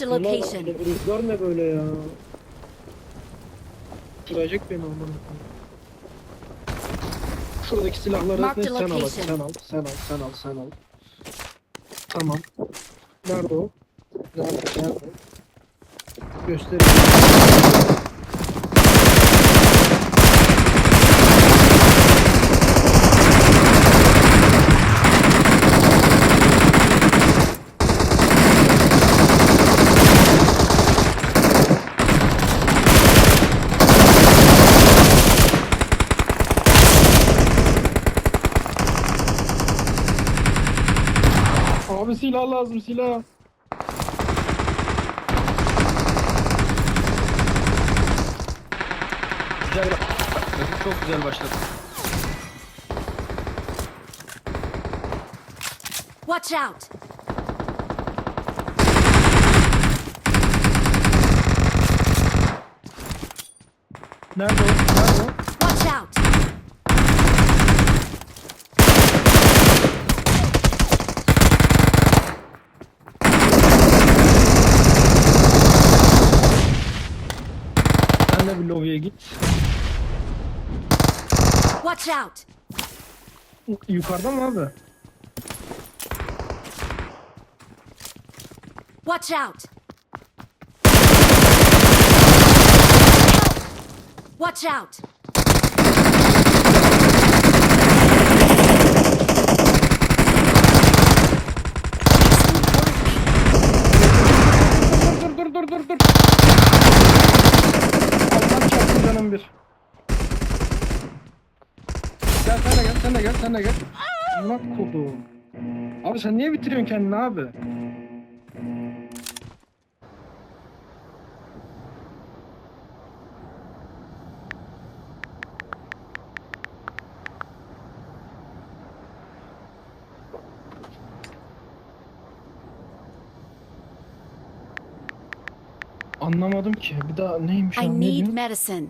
Marked a location. rüzgar ne böyle ya? Kıracak beni aman Şuradaki silahları Mark ne? the sen al, location. sen al, sen al, sen al, sen al. Tamam. Nerede o? Nerede, nerede? Göstereyim. Abi silah lazım silah. Güzel. Rakip çok güzel başladı. Watch out! Nerede o? Nerede o? Watch out! Bir lobiye git. Watch out! Yukarıda mı abi? Watch out! Watch out! Dur dur dur dur dur canım bir. Gel sen de gel sen de gel sen de gel. Amına kodum. Abi sen niye bitiriyorsun kendini abi? Anlamadım ki. Bir daha neymiş I need medicine.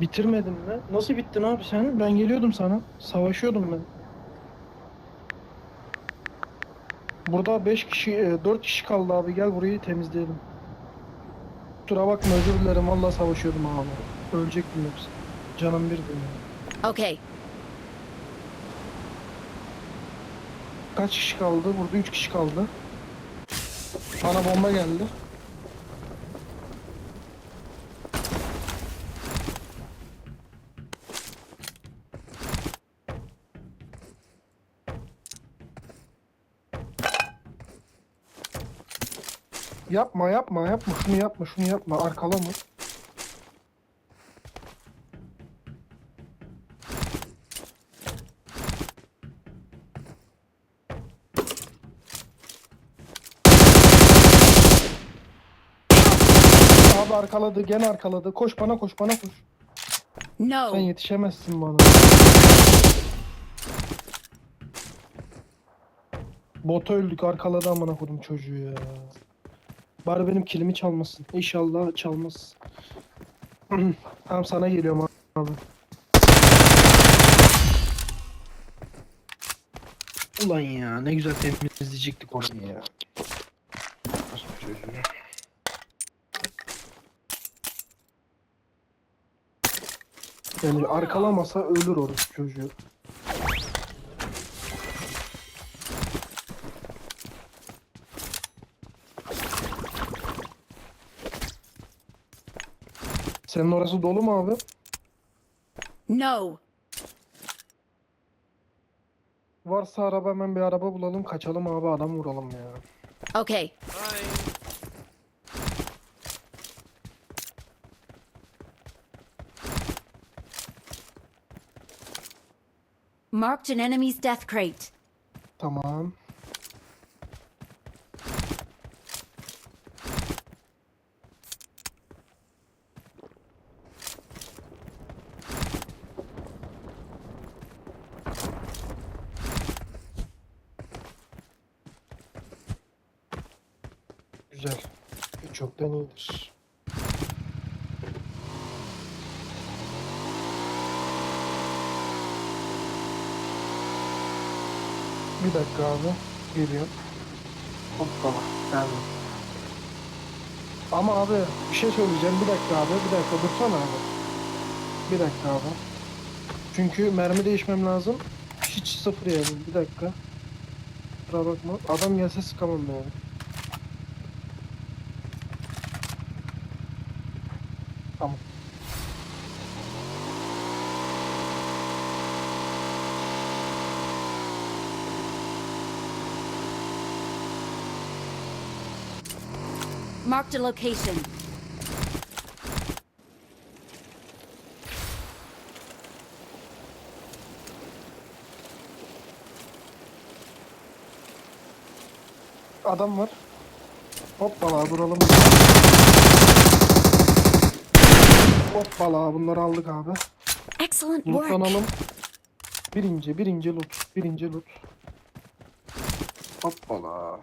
Bitirmedin mi? Nasıl bittin abi sen? Ben geliyordum sana. Savaşıyordum ben. Burada 5 kişi, 4 kişi kaldı abi. Gel burayı temizleyelim. Kusura bakma özür dilerim. Valla savaşıyordum abi. Ölecektim yoksa. Canım bir yani. Okay, Kaç kişi kaldı? Burada 3 kişi kaldı. Bana bomba geldi. Yapma yapma yapma şunu yapma şunu yapma arkalama. Abi arkaladı gene arkaladı. Koş bana koş bana koş. Sen no. yetişemezsin bana. Bota öldük arkaladı amına kodum çocuğu ya. Bari benim kilimi çalmasın. İnşallah çalmaz. tamam sana geliyorum abi. Ulan ya ne güzel temizleyecektik orayı ya. Yani arkalamasa ölür orası çocuğu. Senin orası dolu mu abi? No. Varsa araba hemen bir araba bulalım kaçalım abi adam vuralım ya. Okay, marked an enemy's death crate. Tamam. Güzel. Hiç yoktan iyidir. Bir dakika abi. Geliyor. Hoppala. Geldim. Ama abi bir şey söyleyeceğim. Bir dakika abi. Bir dakika dursana abi. Bir dakika abi. Çünkü mermi değişmem lazım. Hiç sıfır yani. Bir dakika. Kusura bakma. Adam gelse sıkamam yani. Tamam. Marked a location. Adam var. Hoppala duralım. Hoppala bunları aldık abi. Excellent work. Lootlanalım. Birinci, birinci loot. Birinci loot. Hoppala.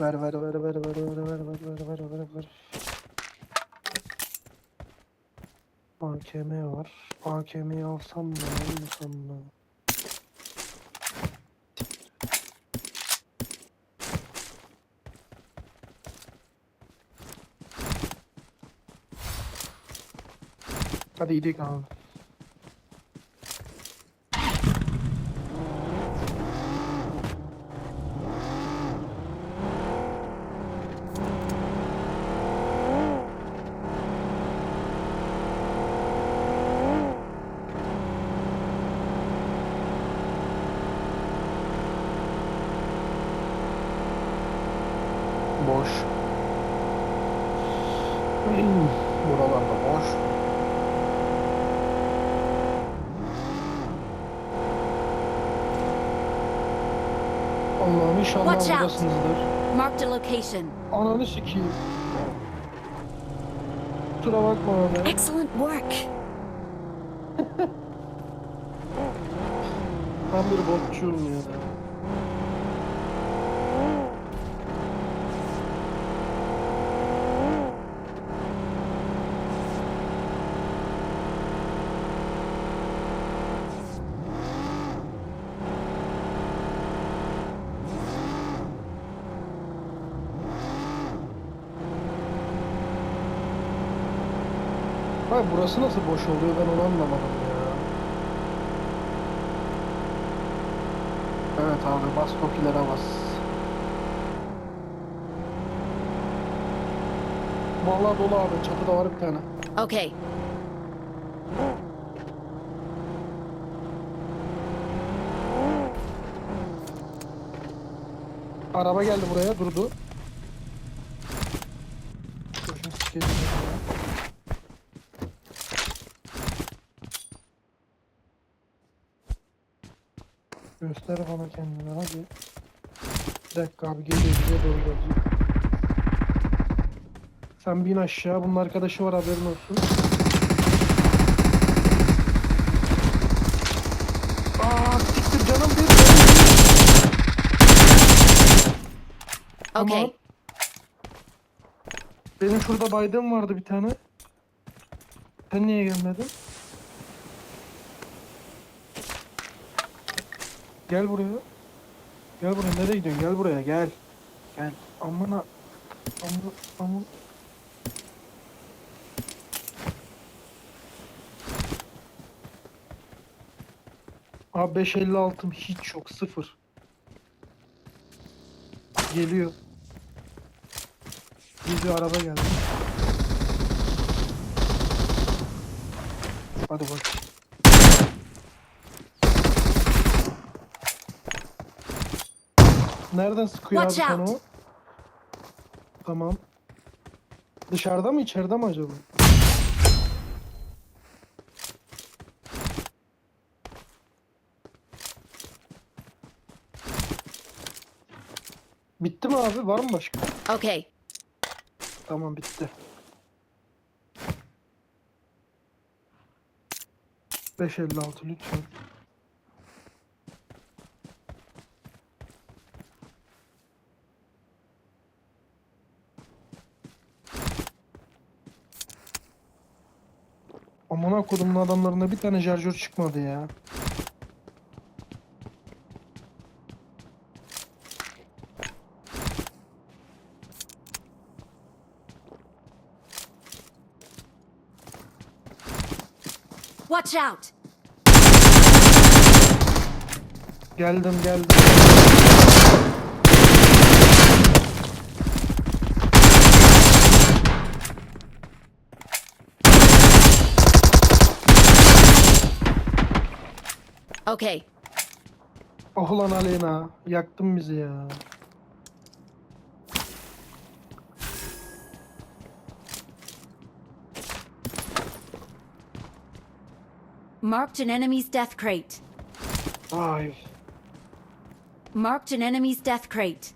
Ver ver ver ver ver ver ver ver ver ver ver ver. AKM var. AKM'yi alsam mı almasam mı? Hadi gidelim abi. Boş. Hmm, Buralarda boş. Allah'ım inşallah Watch out. buradasınızdır. Marked a location. Ananı sikeyim. Kusura bakma abi. Excellent work. Ben bir botçuyum ya. Hayır burası nasıl boş oluyor ben onu anlamadım ya. Evet abi bas tokilere bas. Vallahi dolu abi çatıda var bir tane. Okay. Araba geldi buraya durdu. Koşun sikeyim ya. Göster bana kendini hadi. Bir dakika abi geliyor bize doğru gelecek. Sen bin aşağı bunun arkadaşı var haberin olsun. Aa siktir canım bir. Tamam. Okay. Benim şurada baydığım vardı bir tane. Sen niye gelmedin? Gel buraya. Gel buraya. Nereye gidiyorsun? Gel buraya. Gel. Gel. Amına. Amına. Amına. Abi 556'm hiç yok. Sıfır. Geliyor. Geliyor araba geldi. Hadi bak. Nereden sıkıyor abi Watch sana out. o? Tamam. Dışarıda mı içeride mi acaba? Bitti mi abi? Var mı başka? Okay. Tamam bitti. 556 lütfen. Amına kodumun adamlarında bir tane şarjör çıkmadı ya. Watch out. Geldim geldim. Okay, Oh lan Aleyna. Yaktın bizi ya. marked an enemy's death crate. Ay. Marked an enemy's death crate.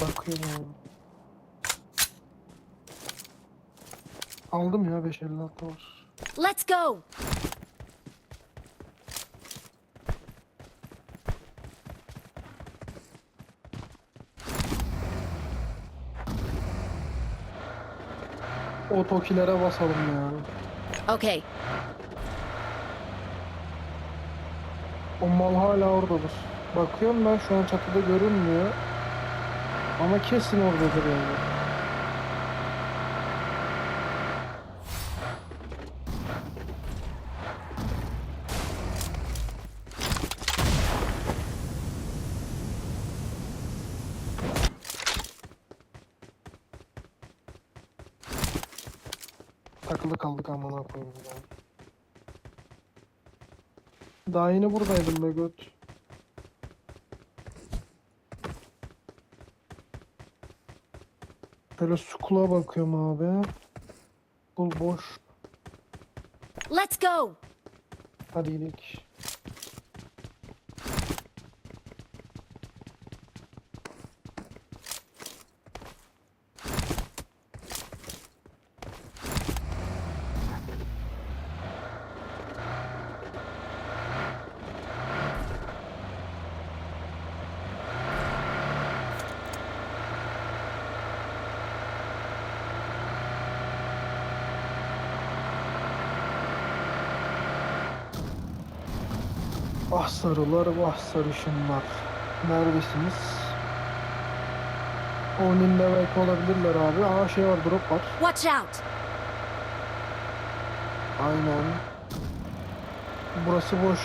Bakıyorum. Aldım ya 556 var. Let's go! O tokilere basalım ya. Okay, O mal hala oradadır. Bakıyorum ben şu an çatıda görünmüyor. Ama kesin oradadır yani. Takılı kaldık amına koyayım ya. Daha yeni buradaydım be göt. Şöyle sukula bakıyorum abi. Bul boş. let's go! Hadi gidelim. Vah sarılar, vah sarışınlar. Neredesiniz? Oninde belki olabilirler abi. Aa şey var, drop var. Watch out! Aynen. Burası boş.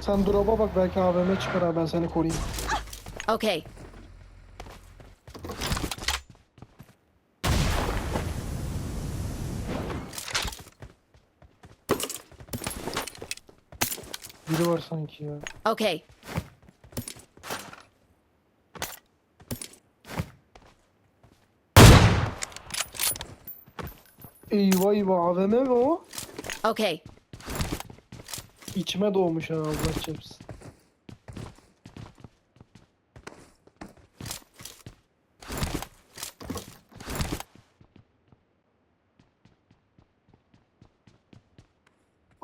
Sen drop'a bak belki AVM çıkar abi ben seni koruyayım. Okay, var sanki ya. okay, Eyvah eyvah AVM mi o? okay. İçime doğmuş ha Allah çarpsın.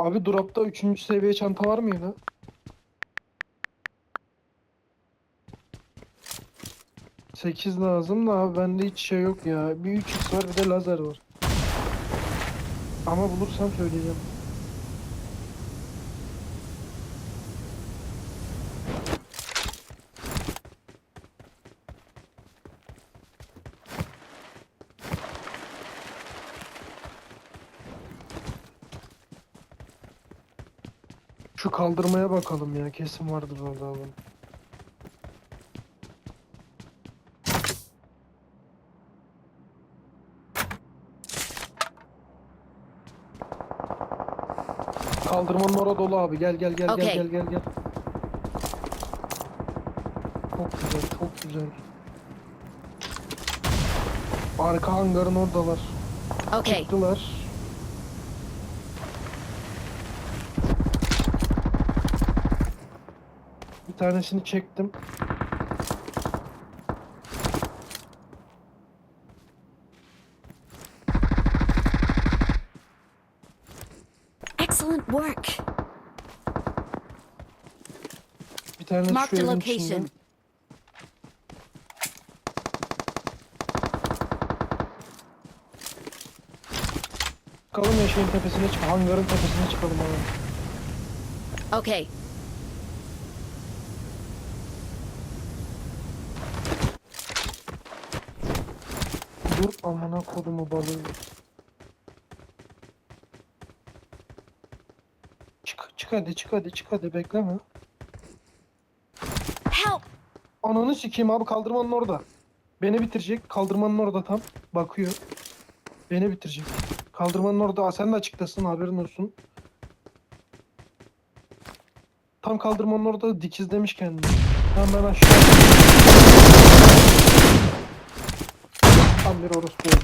Abi dropta 3. seviye çanta var mıydı? Sekiz lazım da abi bende hiç şey yok ya. Bir 3x var bir de lazer var. Ama bulursam söyleyeceğim. Şu kaldırmaya bakalım ya. Kesin vardır orada adam. Kaldırmanın orada dolu abi. Gel gel gel gel gel gel gel. Çok güzel, çok güzel. Arka hangarın oradalar. Okay, Çıktılar. Bir tanesini çektim. excellent work. Bir Marked a evin location. Çıkalım ya şeyin tepesine çık, hangarın tepesine çıkalım abi. Okay, Dur amına kodumu balığı. Çık çık hadi çık hadi çık hadi bekleme. Help! Ananı sikeyim abi kaldırmanın orada. Beni bitirecek. Kaldırmanın orada tam. Bakıyor. Beni bitirecek. Kaldırmanın orada. Aa, sen de açıktasın haberin olsun. Tam kaldırmanın orada dikizlemiş kendini. Tam ben aşağı. Tam bir orospu abi.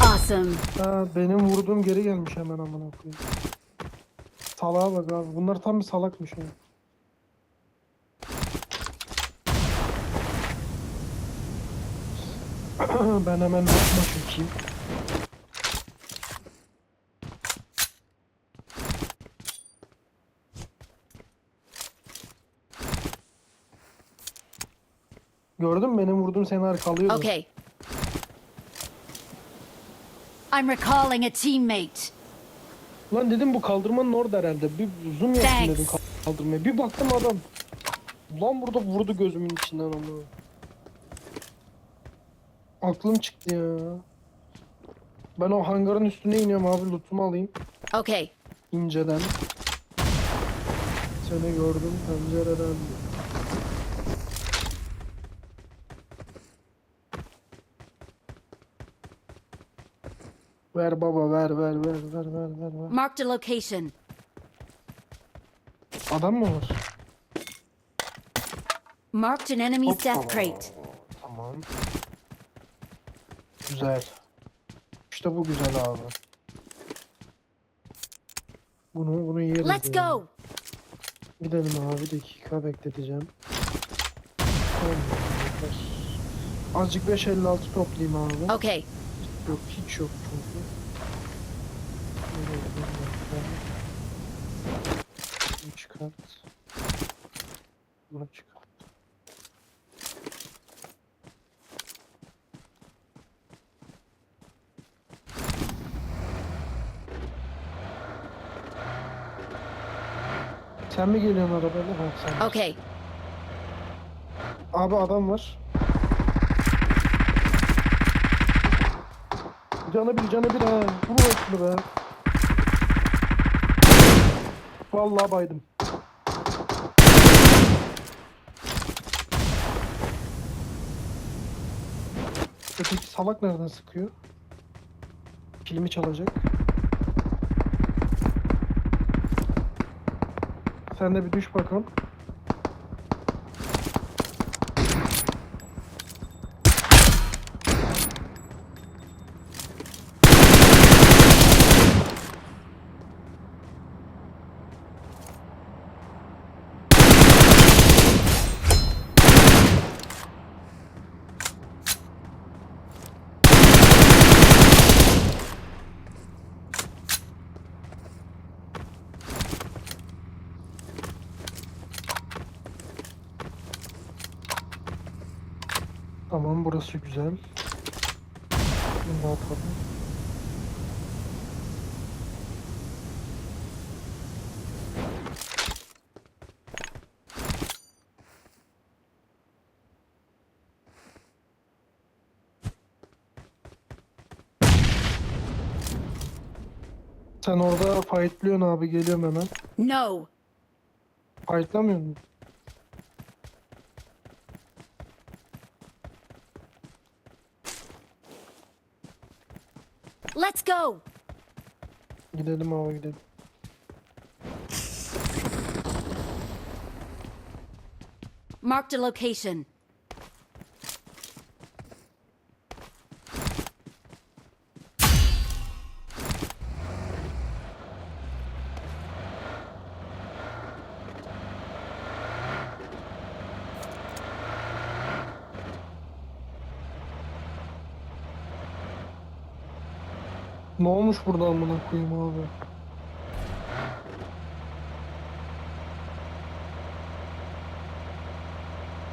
Awesome. Ha, benim vurduğum geri gelmiş hemen amına koyayım. Salağa bak abi. Bunlar tam bir salakmış ya. ben hemen bakma çekeyim. Gördün mü benim vurduğum seni arkalıyordu. Okay. I'm recalling a teammate. Lan dedim bu kaldırmanın orada herhalde. Bir zoom yapayım Thanks. dedim kaldırmaya. Bir baktım adam. Lan burada vurdu gözümün içinden ama. Aklım çıktı ya. Ben o hangarın üstüne iniyorum abi lootumu alayım. Okay. inceden. Seni gördüm pencereden. Ver baba ver ver ver ver ver ver ver. Marked a location. Adam mı var? Marked an enemy's Hoppa. death crate. Tamam. Güzel. İşte bu güzel abi. Bunu bunu yeriz. Let's yani. go. Gidelim abi bir dakika bekleteceğim. Azıcık 556 toplayayım abi. Okay. Yok hiç yok çünkü. Bunu çıkart. Bunu çıkart. Sen mi geliyorsun arabayla? Ha, sen. Okay. Abi adam var. Canı bir canı bir ha. Vur şunu be. Vallahi baydım. Öteki salak nereden sıkıyor? Kilimi çalacak. Sen de bir düş bakalım. Tamam burası güzel. Bunu da atalım. Sen orada fightlıyorsun abi geliyorum hemen. No. Fightlamıyor musun? Let's go. You did the Gidelim abi gidelim. Marked a location. Ne olmuş burada amına koyayım abi?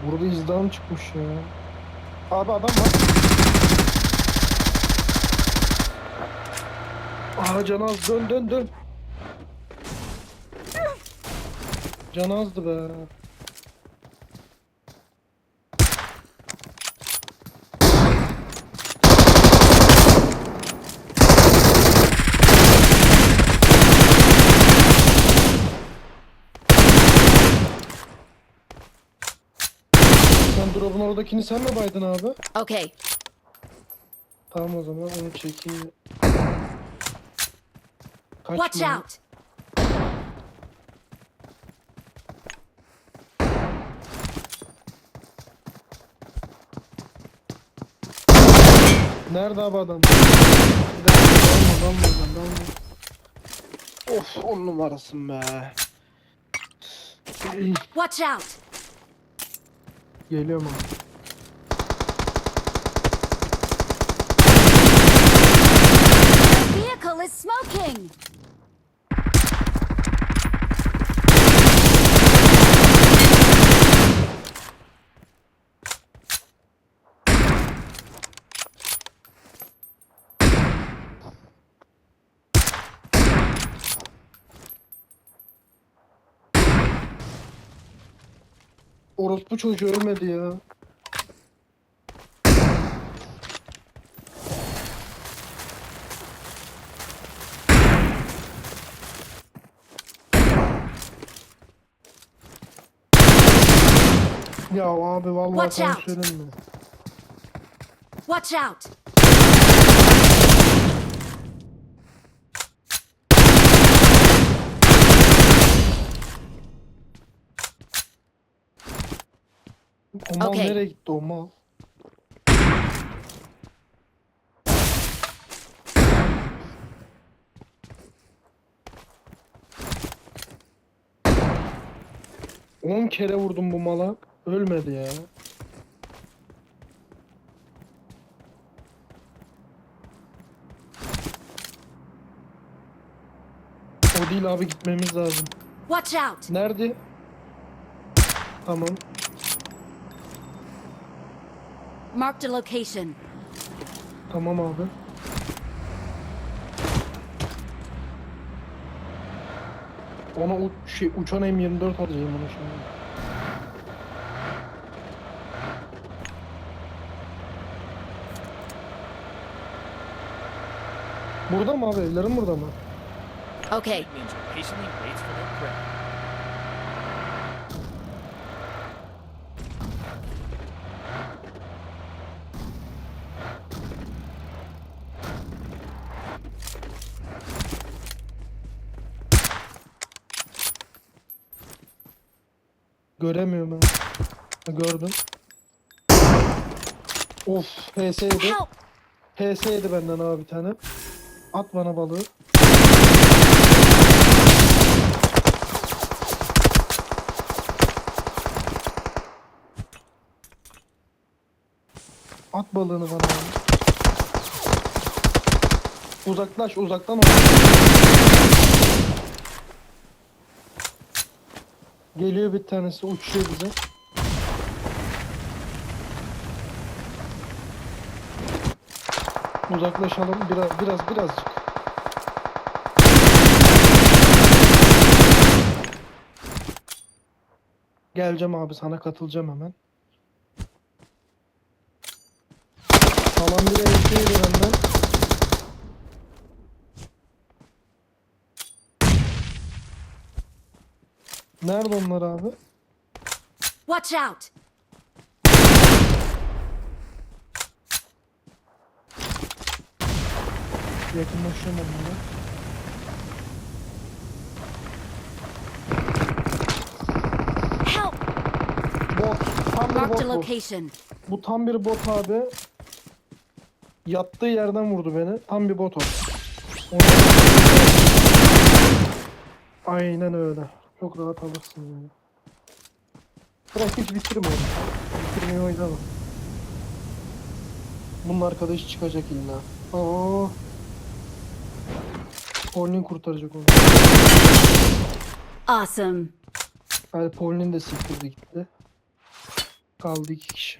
Burada izdiham çıkmış ya. Abi adam var. Aha Canaz dön dön dön. Canazdı be. Sen drop'un oradakini sen mi baydın abi? Okay. Tamam o zaman onu çekeyim. Watch Kaçma. out. Nerede abi adam? Bir dakika, dalma dalma dalma. Of on numarasın be. Watch out. Geliyorum abi. Vehicle is smoking. Orospu çocuğu ölmedi ya. Ya abi vallahi Watch sen out. söyleme. Watch out. O mal Okey. nereye gitti o mal? On kere vurdum bu mala. Ölmedi ya. O değil abi gitmemiz lazım. Watch out. Nerede? Tamam. Marked a location. Tamam abi. Ona u- şey, uçan M24 alacağım ona şimdi. Burada mı abi? Evlerin burada mı? Okay. Göremiyorum ben. Ha, Gördüm. Of, HS yedi. Help. HS yedi benden abi bir tane. At bana balığı. At balığını bana abi. Uzaklaş, uzaktan oyna. Geliyor bir tanesi, uçuyor bize. Uzaklaşalım biraz biraz birazcık. Geleceğim abi sana katılacağım hemen. Tamam bir evdeydi benden. Nerede onlar abi? Watch out. Yakınlaşıyorum onlara. Help. Bot. Tam bir Marked bot bu. location. Bu tam bir bot abi. Yattığı yerden vurdu beni. Tam bir bot o. Onu- Aynen öyle. Çok rahat alırsın yani. Bırak hiç bitirme onu. Bitirmeyi oynama. Bunun arkadaşı çıkacak illa. Oo. Paul'in kurtaracak onu. Awesome. Yani Paul'in de siktirdi gitti. Kaldı iki kişi.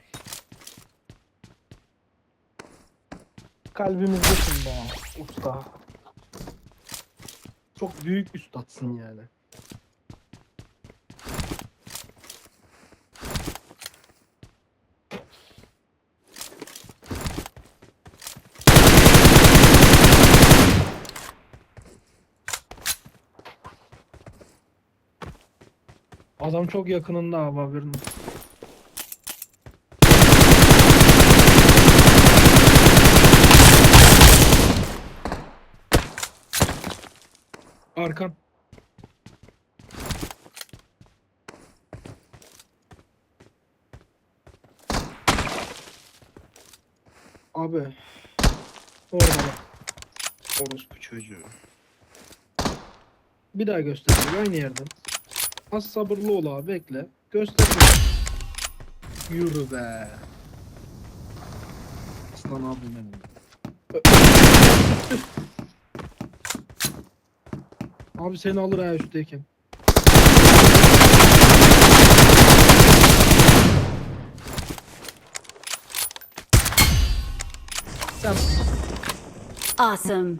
Kalbimizdesin be usta. Çok büyük üstadsın yani. Adam çok yakınında abi haberin. Arkan. Abi. Orada. Orospu çocuğu. Bir daha göster. Aynı yerden. Az sabırlı ol abi bekle. Göster. Yürü be. Aslan abim benim. Abi seni alır ha üstteyken. Awesome.